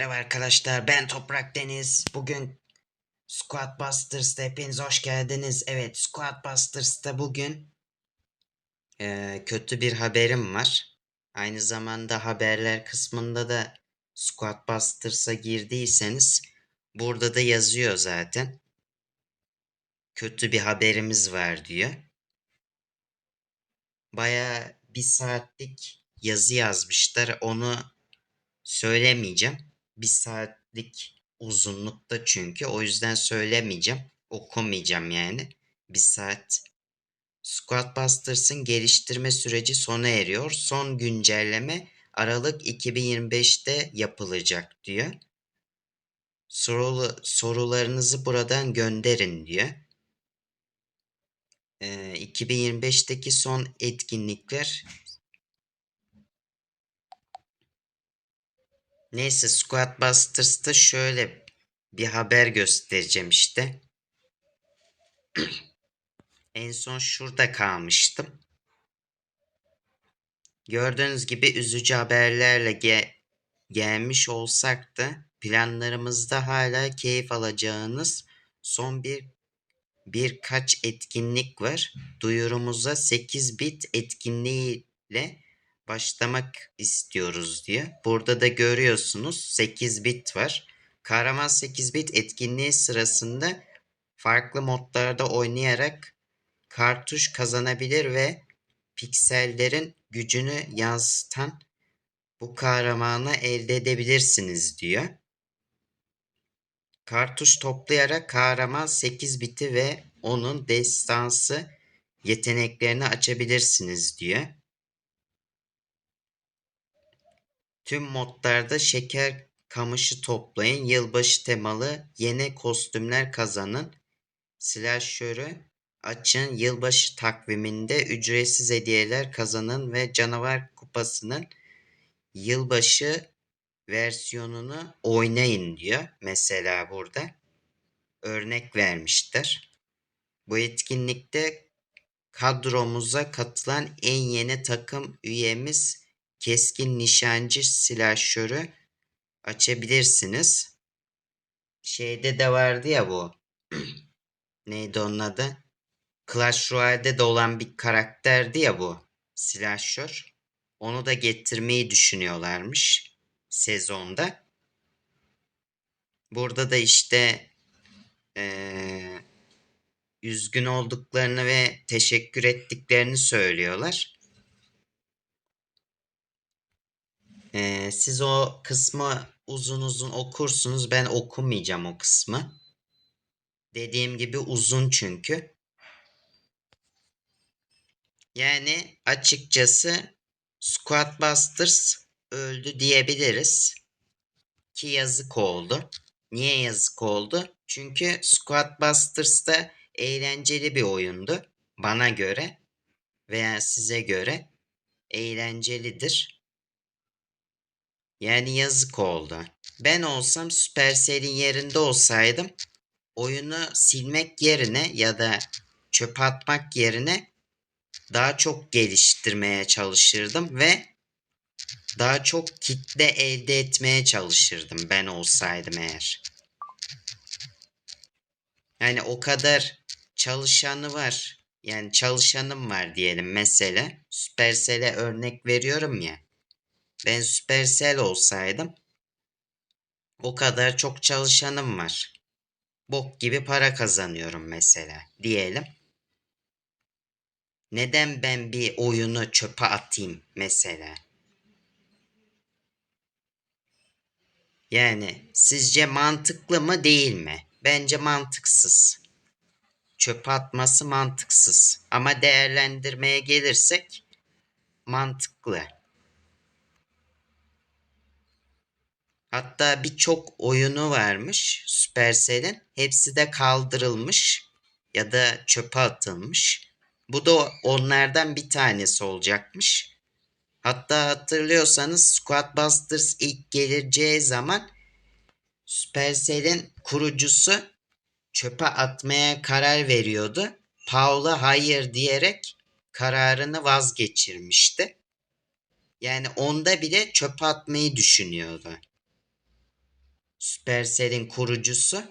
Merhaba arkadaşlar ben Toprak Deniz. Bugün Squad Busters'ta hepiniz hoş geldiniz. Evet Squad Busters'ta bugün eee, kötü bir haberim var. Aynı zamanda haberler kısmında da Squad Busters'a girdiyseniz burada da yazıyor zaten. Kötü bir haberimiz var diyor. Baya bir saatlik yazı yazmışlar. Onu söylemeyeceğim. Bir saatlik uzunlukta çünkü. O yüzden söylemeyeceğim. Okumayacağım yani. Bir saat. Squad Busters'ın geliştirme süreci sona eriyor. Son güncelleme Aralık 2025'te yapılacak diyor. Sorulu, sorularınızı buradan gönderin diyor. Ee, 2025'teki son etkinlikler Neyse Squad Busters'ta şöyle bir haber göstereceğim işte. en son şurada kalmıştım. Gördüğünüz gibi üzücü haberlerle ge- gelmiş olsak da planlarımızda hala keyif alacağınız son bir birkaç etkinlik var. Duyurumuza 8 bit etkinliğiyle başlamak istiyoruz diye. Burada da görüyorsunuz 8 bit var. Kahraman 8 bit etkinliği sırasında farklı modlarda oynayarak kartuş kazanabilir ve piksellerin gücünü yansıtan bu kahramanı elde edebilirsiniz diyor. Kartuş toplayarak kahraman 8 biti ve onun destansı yeteneklerini açabilirsiniz diyor. Tüm modlarda şeker kamışı toplayın. Yılbaşı temalı yeni kostümler kazanın. Silahşörü açın. Yılbaşı takviminde ücretsiz hediyeler kazanın ve canavar kupasının yılbaşı versiyonunu oynayın diyor. Mesela burada örnek vermişler. Bu etkinlikte kadromuza katılan en yeni takım üyemiz keskin nişancı silahşörü açabilirsiniz. Şeyde de vardı ya bu. Neydi onun adı? Clash Royale'de de olan bir karakterdi ya bu silahşör. Onu da getirmeyi düşünüyorlarmış sezonda. Burada da işte ee, üzgün olduklarını ve teşekkür ettiklerini söylüyorlar. Ee, siz o kısmı uzun uzun okursunuz. Ben okumayacağım o kısmı. Dediğim gibi uzun çünkü. Yani açıkçası Squad Busters öldü diyebiliriz. Ki yazık oldu. Niye yazık oldu? Çünkü Squad Busters da eğlenceli bir oyundu. Bana göre veya size göre eğlencelidir. Yani yazık oldu. Ben olsam Supercell'in yerinde olsaydım oyunu silmek yerine ya da çöpe atmak yerine daha çok geliştirmeye çalışırdım ve daha çok kitle elde etmeye çalışırdım ben olsaydım eğer. Yani o kadar çalışanı var. Yani çalışanım var diyelim mesela. Supercell'e örnek veriyorum ya. Ben Supercell olsaydım o kadar çok çalışanım var. Bok gibi para kazanıyorum mesela diyelim. Neden ben bir oyunu çöpe atayım mesela? Yani sizce mantıklı mı değil mi? Bence mantıksız. Çöpe atması mantıksız. Ama değerlendirmeye gelirsek mantıklı. Hatta birçok oyunu varmış Supercell'in. Hepsi de kaldırılmış ya da çöpe atılmış. Bu da onlardan bir tanesi olacakmış. Hatta hatırlıyorsanız Squad Busters ilk geleceği zaman Supercell'in kurucusu çöpe atmaya karar veriyordu. Paula hayır diyerek kararını vazgeçirmişti. Yani onda bile çöpe atmayı düşünüyordu. Supercell'in kurucusu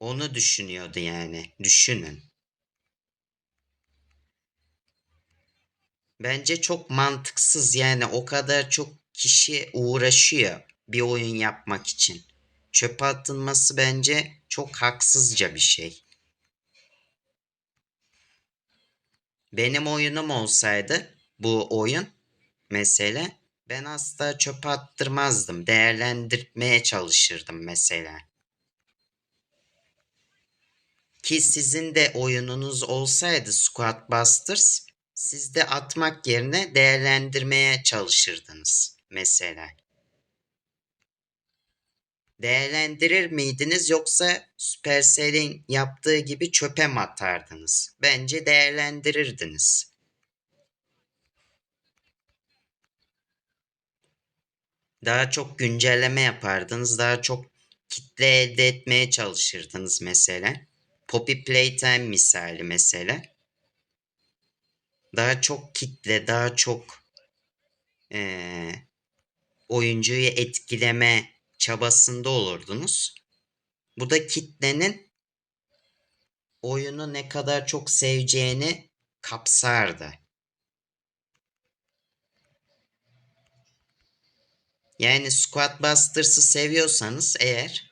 onu düşünüyordu yani. Düşünün. Bence çok mantıksız yani o kadar çok kişi uğraşıyor bir oyun yapmak için. Çöpe atılması bence çok haksızca bir şey. Benim oyunum olsaydı bu oyun mesela ben asla çöpe attırmazdım. Değerlendirmeye çalışırdım mesela. Ki sizin de oyununuz olsaydı Squad Busters siz de atmak yerine değerlendirmeye çalışırdınız mesela. Değerlendirir miydiniz yoksa Supercell'in yaptığı gibi çöpe mi atardınız? Bence değerlendirirdiniz. Daha çok güncelleme yapardınız, daha çok kitle elde etmeye çalışırdınız mesela. Poppy Playtime misali mesela. Daha çok kitle, daha çok ee, oyuncuyu etkileme çabasında olurdunuz. Bu da kitlenin oyunu ne kadar çok seveceğini kapsardı. Yani Squad Busters'ı seviyorsanız eğer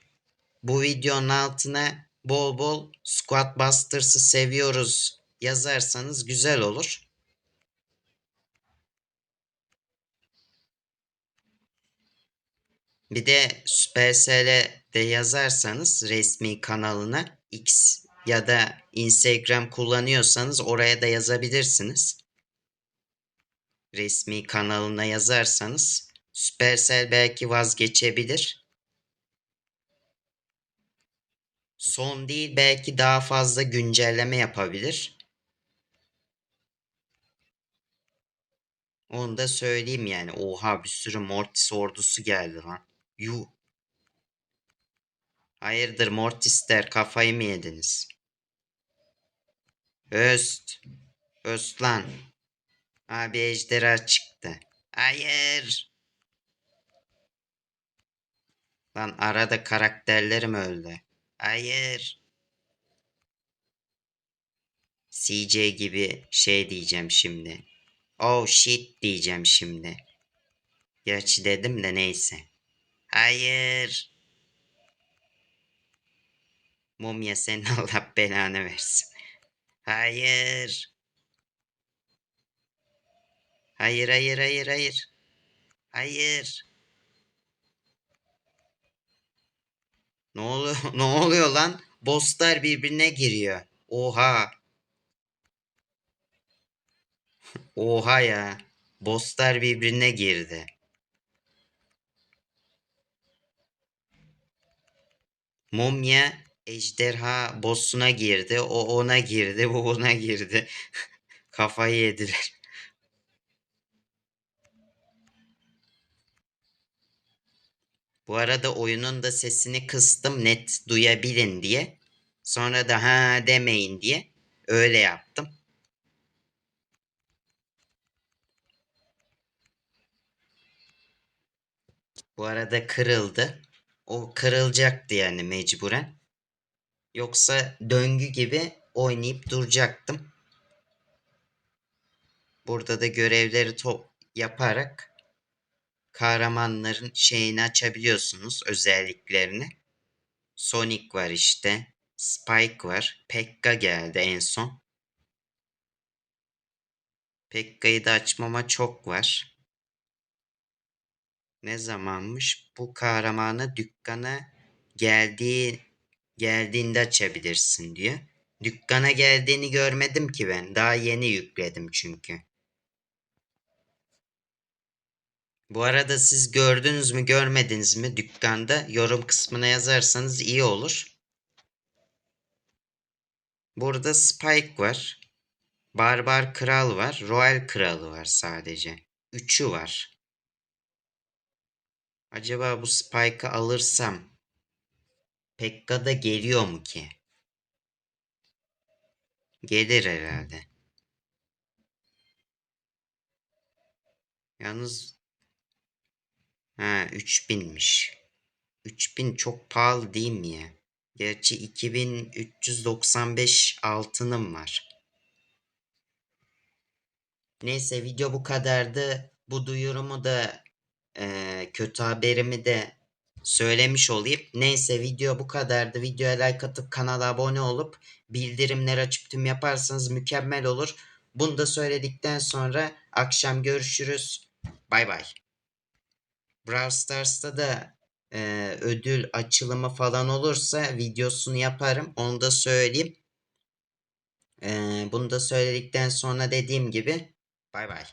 bu videonun altına bol bol Squad Busters'ı seviyoruz yazarsanız güzel olur. Bir de Supercell'e de yazarsanız resmi kanalına X ya da Instagram kullanıyorsanız oraya da yazabilirsiniz. Resmi kanalına yazarsanız Supercell belki vazgeçebilir. Son değil belki daha fazla güncelleme yapabilir. Onu da söyleyeyim yani. Oha bir sürü Mortis ordusu geldi lan. Yu. Hayırdır Mortisler kafayı mı yediniz? Öst. Öst lan. Abi ejderha çıktı. Hayır. Lan arada karakterlerim öldü. Hayır. CJ gibi şey diyeceğim şimdi. Oh shit diyeceğim şimdi. Gerçi dedim de neyse. Hayır. Mumya senin Allah belanı versin. Hayır. Hayır hayır hayır hayır. Hayır. Ne oluyor? ne oluyor lan? Bosslar birbirine giriyor. Oha. Oha ya. Bosslar birbirine girdi. Mumya ejderha bossuna girdi. O ona girdi. Bu ona girdi. Kafayı yediler. Bu arada oyunun da sesini kıstım net duyabilin diye. Sonra da ha demeyin diye öyle yaptım. Bu arada kırıldı. O kırılacaktı yani mecburen. Yoksa döngü gibi oynayıp duracaktım. Burada da görevleri top yaparak kahramanların şeyini açabiliyorsunuz özelliklerini. Sonic var işte. Spike var. Pekka geldi en son. Pekka'yı da açmama çok var. Ne zamanmış? Bu kahramanı dükkana geldiği geldiğinde açabilirsin diyor. Dükkana geldiğini görmedim ki ben. Daha yeni yükledim çünkü. Bu arada siz gördünüz mü görmediniz mi dükkanda yorum kısmına yazarsanız iyi olur. Burada Spike var. Barbar Kral var. Royal Kralı var sadece. Üçü var. Acaba bu Spike'ı alırsam Pekka da geliyor mu ki? Gelir herhalde. Yalnız Ha 3000'miş. 3000 çok pahalı değil mi ya? Gerçi 2395 altınım var. Neyse video bu kadardı. Bu duyurumu da eee, kötü haberimi de söylemiş olayım. Neyse video bu kadardı. Videoya like atıp kanala abone olup bildirimleri açıp tüm yaparsanız mükemmel olur. Bunu da söyledikten sonra akşam görüşürüz. Bay bay. Brawl Stars'ta da e, ödül açılımı falan olursa videosunu yaparım. Onu da söyleyeyim. E, bunu da söyledikten sonra dediğim gibi bay bay.